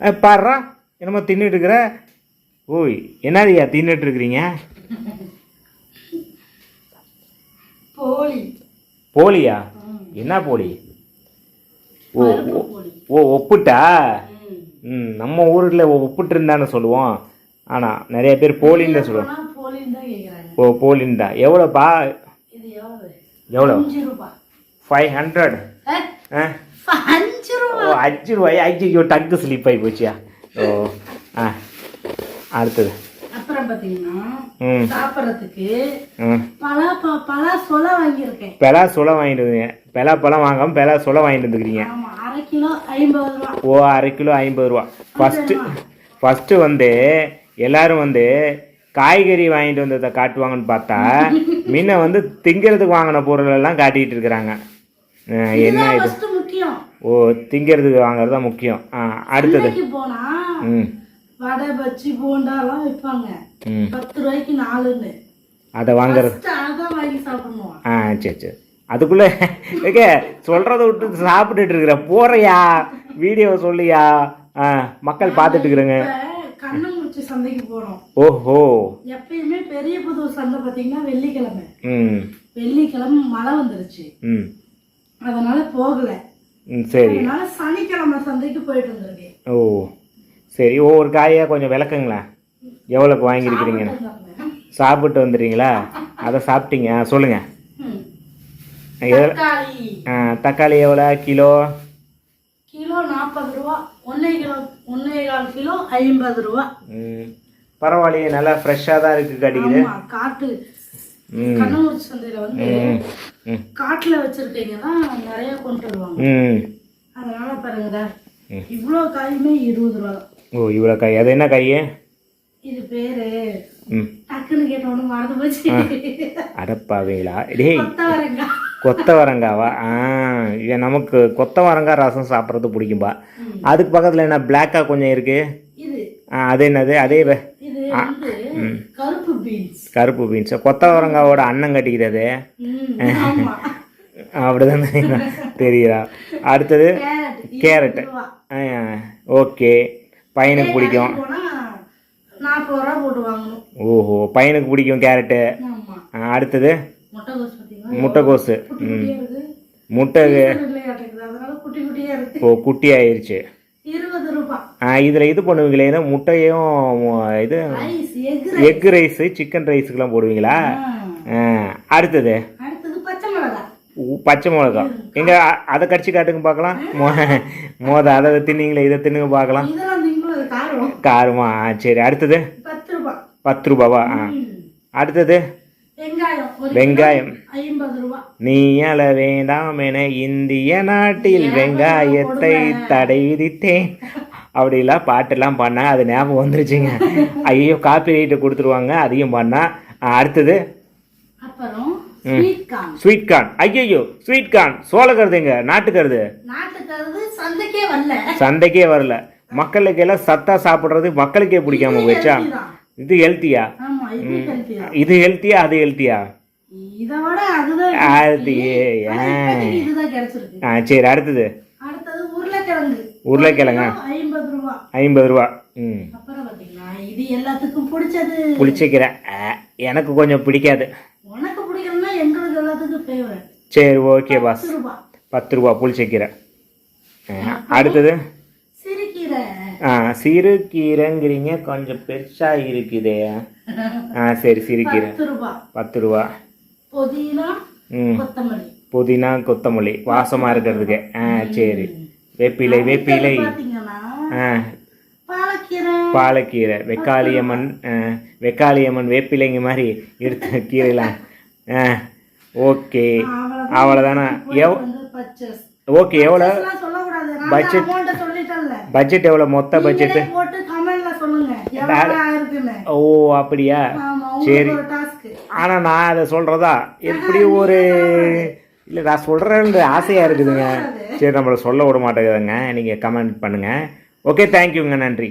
பாடுறா. என்னமோ தின்னுட்டு இருக்கிற. ஓய் என்னதுயா தின்னுட்டு இருக்கிறீங்க? போலி. போலியா? என்ன போலி? ஓ ஓ- ஒப்புட்டா? ம். நம்ம ஊரில் ஒப்புட்டு இருந்தான்னு சொல்லுவோம். ஆனால் நிறைய பேர் போலின்னு சொல்லுவோம் ஓ போலின்னு தான். எவ்வளோப்பா? எவ்வளோ? ஃபைவ் ஹண்ட்ரட் ஆ? அஞ்சு ரூபாய் அஞ்சு ஐயோ டக்கு ஸ்லிப் ஆகி போச்சியா? ஓ ஆ அடுத்தது. அப்புறம் பாத்தீங்கன்னா ம். சாப்பிட்றதுக்கு பலா ப- பலா சொல வாங்கியிருக்கேன். பெலா சொலை வாங்கிட்டு பெலா பழம் வாங்காமல் பெலா சொலை வாங்கிட்டு வந்துக்கிறீங்க. ஆமா அரை கிலோ ஐம்பது ரூபா. ஓ அரை கிலோ ஐம்பது ரூபா. ஃபஸ்ட்டு ஃபஸ்ட்டு வந்து எல்லாரும் வந்து காய்கறி வாங்கிட்டு வந்ததை காட்டுவாங்கன்னு பார்த்தா முன்ன வந்து திங்கிறதுக்கு வாங்கின பொருள் எல்லாம் காட்டிகிட்டு இருக்கிறாங்க என்ன இது? ஓ திங்கிறதுக்கு வாங்குறது தான் முக்கியம். அடுத்தது. ம். வடை பஜ்ஜி போண்டாலாம் விற்பாங்க. பத்து ரூபாய்க்கு நாலுன்னு. அதை வாங்குறது அதான் வாங்கி சாப்பிடணும்? ஆ சரி சரி. அதுக்குள்ளே ஓகே சொல்கிறத விட்டு சாப்பிட்டுட்டு இருக்கிற போறியா? வீடியோ சொல்லியா? ஆ மக்கள் பார்த்துட்டு இருக்கிறேங்க கண்ணங்குறிச்சி சந்தைக்கு போறோம். ஓஹோ. எப்பயுமே பெரிய புது சந்தை பாத்தீங்கன்னா வெள்ளிக்கிழமை. ம். வெள்ளிக்கிழமை மழை வந்துருச்சு. ம். அதனால போகல. சரி. சனிக்கிழமை சந்தைக்கு போயிட்டு வந்திருக்கேன். ஓ சரி. ஒவ்வொரு காயை கொஞ்சம் விளக்குங்களேன் எவ்வளோக்கு வாங்கியிருக்கிறீங்கன்னு. சாப்பிட்டு வந்துடுறீங்களா? அதை சாப்பிட்டீங்க. ஆ, சொல்லுங்க. ம். எவ்வளோ? தக்காளி. எவ்வளோ? கிலோ? கிலோ நாற்பது ரூபா. ஒன்னே கிலோ ஒன்னே கால் கிலோ ஐம்பது ரூபா. ம். பரவாயில்லையே. நல்லா ஃப்ரெஷ்ஷாக தான் இருக்குது கிடைக்குது. காட்டு கண்ணங்குறிச்சி சந்தையில வந்து காட்டுல வச்சிருக்கீங்கன்னா நிறைய கொண்டு வருவாங்க. அதனால பாருங்கடா. இவ்வளோ காயுமே இருபது ரூபா ஓ இவ்வளோ காய். அது என்ன காய்? இது பேரு. டக்குன்னு கேட்டவொன்னு மறந்து போச்சு. அடப்பாவீங்களா டேய் கொத்தவரங்காவா? ஆ இது நமக்கு கொத்தவரங்காய் ரசம் சாப்பிட்றது பிடிக்கும்பா. அதுக்கு பக்கத்தில் என்ன பிளாக்காக கொஞ்சம் இருக்குது ஆ அது என்னது? அதே இது கருப்பு பீன்ஸ் கருப்பு பீன்ஸ் கொத்தவரங்காவோட அண்ணன் கட்டிக்குது அது. ம் ஆமா. அப்படிதான் தெரியுதா? அடுத்தது கேரட். ஓகே. பையனுக்கு பிடிக்கும். ஓஹோ பையனுக்கு பிடிக்கும் கேரட்டு. அடுத்தது? முட்டைக்கோசு இருக்கு முட்டை ஓ குட்டி ரூபாய் இதில் இது பண்ணுவீங்களே? முட்டையும் இது எக் ரைஸு சிக்கன் ரைஸுக்கெல்லாம் போடுவீங்களா? அடுத்தது? பச்சை மிளகா. எங்க அதை கடிச்சு காட்டுங்க பார்க்கலாம் மோத அதை தின்னீங்களே இதை தின்னுங்க பார்க்கலாம் காரம். சரி அடுத்தது? பத்து ரூபாவா. அடுத்தது? வெங்காயம் நீ அழ வேண்டாம் என இந்திய நாட்டில் வெங்காயத்தை தடை விதித்தேன் அப்படிலாம் பாட்டெல்லாம் பண்ணா அது ஞாபகம் வந்துருச்சுங்க. ஐயோ காப்பி ரைட்டு கொடுத்துருவாங்க அதையும் பண்ணா. ஆ, அடுத்தது. ஸ்வீட் கார்ன் ஐயோ ஸ்வீட் கார்ன் சோளக்கருதுங்க நாட்டுக்கருது சந்தைக்கே வரல. சந்தைக்கே வரல. மக்களுக்கு எல்லாம் சத்தா சாப்பிட்றது மக்களுக்கே பிடிக்காம போச்சா. இது ஹெல்த்தியா இது ஹெல்த்தியா அது ஹெல்த்தியா அது ஆ சரி அடுத்தது. உருளைக்கிழங்கு. ஐம்பது ரூபா. ம். இது எல்லாத்துக்கும் பிடிச்சது. எனக்கு கொஞ்சம் பிடிக்காது. உனக்கு பிடிக்கலன்னா எங்களுக்கு எல்லாத்துக்கும் ஃபேவரட் சரி ஓகே பாஸ் பத்து ரூபா புளிச்சக்கீரை அடுத்தது. சிறுகீரை ஆ சிறுகீரைங்கிறீங்க கொஞ்சம் பெருசாக இருக்குதே. ஆ சரி சிறுகீரை. பத்து ரூபாய் பத்து ரூபா. புதினா ம். கொத்தமல்லி. புதினா கொத்தமல்லி. வாசமாக இருக்கிறதுக்கு. ஆ சரி. வேப்பிலை வேப்பிலை. ஆ. பாலக்கீரை. வெக்காளியம்மன் வெக்காளியம்மன் வேப்பிலைங்க மாதிரி எடுத்த கீரைலாம் ஆ ஓகே. அவ்வளோதானா எவ் ஓகே எவ்வளோ எல்லாம் பட்ஜெட் எவ்வளோ மொத்த ஆயிருக்குன்னு. ஓ அப்படியா? சரி. ஆனால் நான் அதை சொல்கிறதா எப்படி ஒரு இல்லை நான் சொல்கிறேன்னு ஆசையாக இருக்குதுங்க. சரி நம்மளை சொல்ல விட மாட்டேங்குதுங்க. நீங்கள் கமெண்ட் பண்ணுங்கள் ஓகே தேங்க்யூங்க நன்றி.